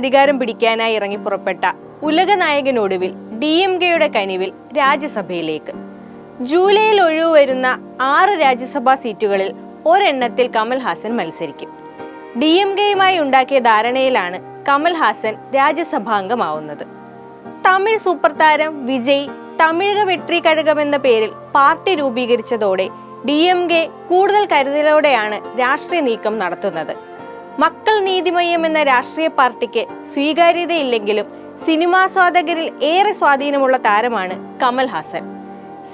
അധികാരം പിടിക്കാനായി ഇറങ്ങി പുറപ്പെട്ട ഉലക നായകനൊടുവിൽ ഡി എം കെയുടെ കനിവിൽ രാജ്യസഭയിലേക്ക്. ജൂലൈയിൽ ഒഴിവ് വരുന്ന ആറ് രാജ്യസഭാ സീറ്റുകളിൽ ഒരെണ്ണത്തിൽ കമൽഹാസൻ മത്സരിക്കും. ഡി എം കെയുമായി ഉണ്ടാക്കിയ ധാരണയിലാണ് കമൽഹാസൻ രാജ്യസഭാംഗമാവുന്നത്. തമിഴ് സൂപ്പർ താരം വിജയ് തമിഴക വെട്രി കഴകം എന്ന പേരിൽ പാർട്ടി രൂപീകരിച്ചതോടെ ഡി എം കെ കൂടുതൽ കരുതലോടെയാണ് രാഷ്ട്രീയ നീക്കം നടത്തുന്നത്. മക്കൾ നീതിമയം എന്ന രാഷ്ട്രീയ പാർട്ടിക്ക് സ്വീകാര്യതയില്ലെങ്കിലും സിനിമാസ്വാദകരിൽ ഏറെ സ്വാധീനമുള്ള താരമാണ് കമൽ ഹാസൻ.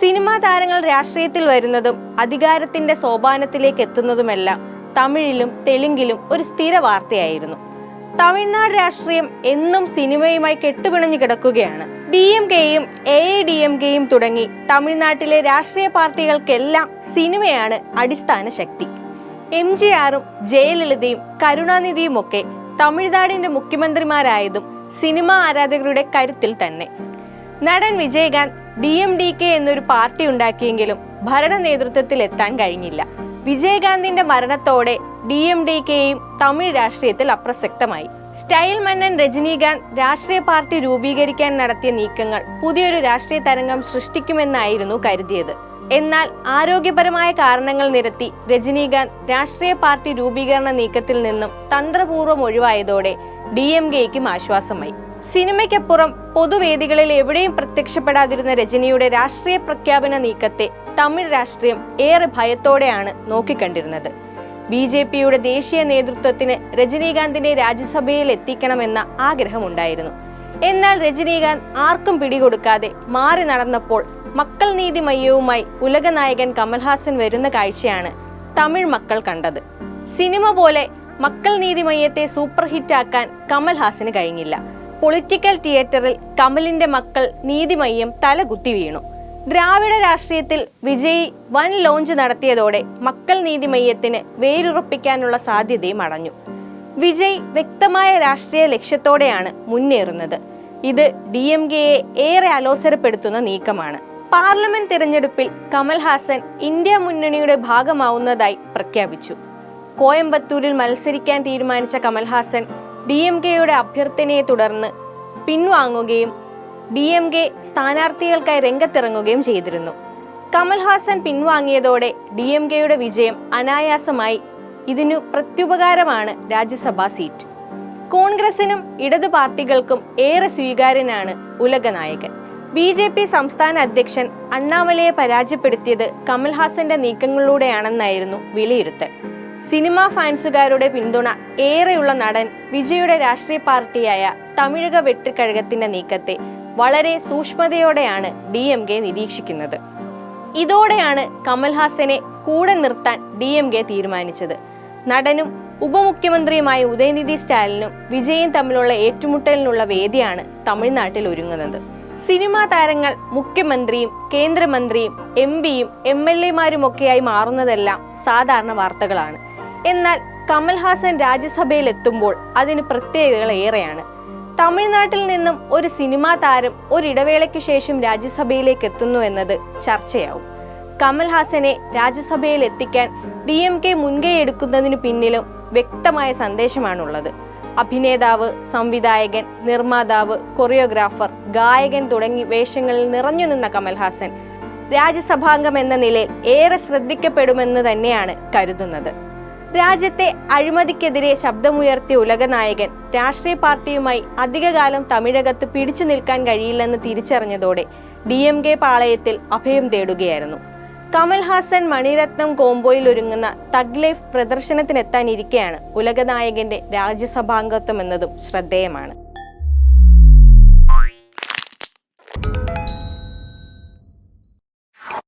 സിനിമാ താരങ്ങൾ രാഷ്ട്രീയത്തിൽ വരുന്നതും അധികാരത്തിന്റെ സോപാനത്തിലേക്ക് എത്തുന്നതുമെല്ലാം തമിഴിലും തെലുങ്കിലും ഒരു സ്ഥിര വാർത്തയായിരുന്നു. തമിഴ്നാട് രാഷ്ട്രീയം എന്നും സിനിമയുമായി കെട്ടുപിണഞ്ഞു കിടക്കുകയാണ്. ഡി എം കെയും എ ഡി എം കെയും തുടങ്ങി തമിഴ്നാട്ടിലെ രാഷ്ട്രീയ പാർട്ടികൾക്കെല്ലാം സിനിമയാണ് അടിസ്ഥാന ശക്തി. എം ജി ആറും ജയലളിതയും കരുണാനിധിയും ഒക്കെ തമിഴ്നാടിന്റെ മുഖ്യമന്ത്രിമാരായതും സിനിമ ആരാധകരുടെ കരുത്തിൽ തന്നെ. നടൻ Vijayakanth D M D K എന്നൊരു പാർട്ടി ഉണ്ടാക്കിയെങ്കിലും ഭരണ നേതൃത്വത്തിൽ എത്താൻ കഴിഞ്ഞില്ല. വിജയകാന്തിന്റെ മരണത്തോടെ ഡി എം ഡി കെയും തമിഴ് രാഷ്ട്രീയത്തിൽ അപ്രസക്തമായി. സ്റ്റൈൽ മന്നൻ രജനീകാന്ത് രാഷ്ട്രീയ പാർട്ടി രൂപീകരിക്കാൻ നടത്തിയ നീക്കങ്ങൾ പുതിയൊരു രാഷ്ട്രീയ തരംഗം സൃഷ്ടിക്കുമെന്നായിരുന്നു കരുതിയത്. എന്നാൽ ആരോഗ്യപരമായ കാരണങ്ങൾ നിരത്തി രജനീകാന്ത് രാഷ്ട്രീയ പാർട്ടി രൂപീകരണ നീക്കത്തിൽ നിന്നും തന്ത്രപൂർവം ഒഴിവായതോടെ ഡി എം കെയ്ക്കും ആശ്വാസമായി. സിനിമയ്ക്കപ്പുറം പൊതുവേദികളിൽ എവിടെയും പ്രത്യക്ഷപ്പെടാതിരുന്ന രജനിയുടെ രാഷ്ട്രീയ പ്രഖ്യാപന നീക്കത്തെ തമിഴ് രാഷ്ട്രീയം ഏറെ ഭയത്തോടെയാണ് നോക്കിക്കണ്ടിരുന്നത്. ബി ജെ പിയുടെ ദേശീയ നേതൃത്വത്തിന് രജനീകാന്തിനെ രാജ്യസഭയിൽ എത്തിക്കണമെന്ന ആഗ്രഹമുണ്ടായിരുന്നു. എന്നാൽ രജനീകാന്ത് ആർക്കും പിടികൊടുക്കാതെ മാറി നടന്നപ്പോൾ മക്കൾ നീതി മയ്യവുമായി ഉലകനായകൻ കമൽഹാസൻ വരുന്ന കാഴ്ചയാണ് തമിഴ് മക്കൾ കണ്ടത്. സിനിമ പോലെ മക്കൾ നീതി മയ്യത്തെ സൂപ്പർ ഹിറ്റാക്കാൻ കമൽഹാസന് കഴിഞ്ഞില്ല. പൊളിറ്റിക്കൽ തിയേറ്ററിൽ കമലിന്റെ മക്കൾ നീതിമയ്യം തലകുത്തി വീണു. ദ്രാവിഡ രാഷ്ട്രീയത്തിൽ വിജയി വൻ ലോഞ്ച് നടത്തിയതോടെ മക്കൾ നീതിമയ്യത്തിന് വേരുറപ്പിക്കാനുള്ള സാധ്യതയും അടഞ്ഞു. വിജയ് വ്യക്തമായ രാഷ്ട്രീയ ലക്ഷ്യത്തോടെയാണ് മുന്നേറുന്നത്. ഇത് ഡി എം കെയെ ഏറെ അലോസരപ്പെടുത്തുന്ന നീക്കമാണ്. പാർലമെന്റ് തിരഞ്ഞെടുപ്പിൽ കമൽഹാസൻ ഇന്ത്യ മുന്നണിയുടെ ഭാഗമാവുന്നതായി പ്രഖ്യാപിച്ചു. കോയമ്പത്തൂരിൽ മത്സരിക്കാൻ തീരുമാനിച്ച കമൽഹാസൻ ഡി എം കെയുടെ അഭ്യർത്ഥനയെ തുടർന്ന് പിൻവാങ്ങുകയും ഡി എം കെ സ്ഥാനാർത്ഥികൾക്കായി രംഗത്തിറങ്ങുകയും ചെയ്തിരുന്നു. കമൽഹാസൻ പിൻവാങ്ങിയതോടെ ഡി എം കെയുടെ വിജയം അനായാസമായി. ഇതിനു പ്രത്യുപകാരമാണ് രാജ്യസഭാ സീറ്റ്. കോൺഗ്രസിനും ഇടതു പാർട്ടികൾക്കും ഏറെ സ്വീകാര്യനാണ് ഉലകനായകൻ. ബി ജെ പി സംസ്ഥാന അധ്യക്ഷൻ അണ്ണാമലയെ പരാജയപ്പെടുത്തിയത് കമൽഹാസന്റെ നീക്കങ്ങളിലൂടെയാണെന്നായിരുന്നു വിലയിരുത്തൽ. സിനിമാ ഫാൻസുകാരുടെ പിന്തുണ ഏറെയുള്ള നടൻ വിജയുടെ രാഷ്ട്രീയ പാർട്ടിയായ തമിഴക വെട്ടിക്കഴകത്തിന്റെ നീക്കത്തെ വളരെ സൂക്ഷ്മതയോടെയാണ് ഡി എം കെ നിരീക്ഷിക്കുന്നത്. ഇതോടെയാണ് കമൽഹാസനെ കൂടെ നിർത്താൻ ഡി എം കെ തീരുമാനിച്ചത്. നടനും ഉപമുഖ്യമന്ത്രിയുമായ ഉദയനിധി സ്റ്റാലിനും വിജയും തമ്മിലുള്ള ഏറ്റുമുട്ടലിനുള്ള വേദിയാണ് തമിഴ്നാട്ടിൽ ഒരുങ്ങുന്നത്. സിനിമാ താരങ്ങൾ മുഖ്യമന്ത്രിയും കേന്ദ്രമന്ത്രിയും എം പിയും എം എൽ എമാരുമൊക്കെയായി മാറുന്നതെല്ലാം സാധാരണ വാർത്തകളാണ്. എന്നാൽ കമൽഹാസൻ രാജ്യസഭയിൽ എത്തുമ്പോൾ അതിന് പ്രത്യേകതകൾ ഏറെയാണ്. തമിഴ്നാട്ടിൽ നിന്നും ഒരു സിനിമാ താരം ഒരിടവേളയ്ക്ക് ശേഷം രാജ്യസഭയിലേക്ക് എത്തുന്നു എന്നത് ചർച്ചയാവും. കമൽഹാസനെ രാജ്യസഭയിൽ എത്തിക്കാൻ ഡി എം കെ മുൻകൈ എടുക്കുന്നതിന് പിന്നിലും വ്യക്തമായ സന്ദേശമാണുള്ളത്. അഭിനേതാവ് സംവിധായകൻ നിർമ്മാതാവ് കൊറിയോഗ്രാഫർ ഗായകൻ തുടങ്ങി വേഷങ്ങളിൽ നിറഞ്ഞു നിന്ന കമൽഹാസൻ. രാജ്യസഭാംഗം എന്ന നിലയിൽ ഏറെ ശ്രദ്ധിക്കപ്പെടുമെന്ന് തന്നെയാണ് കരുതുന്നത്. രാജ്യത്തെ അഴിമതിക്കെതിരെ ശബ്ദമുയർത്തിയ ഉലകനായകൻ രാഷ്ട്രീയ പാർട്ടിയുമായി അധികകാലം തമിഴകത്ത് പിടിച്ചു നിൽക്കാൻ കഴിയില്ലെന്ന് തിരിച്ചറിഞ്ഞതോടെ ഡി എം കെ പാളയത്തിൽ അഭയം തേടുകയായിരുന്നു. കമൽഹാസൻ മണിരത്നം കോംബോയിൽ ഒരുങ്ങുന്ന തഗ് ലൈഫ് പ്രദർശനത്തിനെത്താനിരിക്കെയാണ് ഉലകനായകന്റെ രാജ്യസഭാംഗത്വം എന്നതും ശ്രദ്ധേയമാണ്.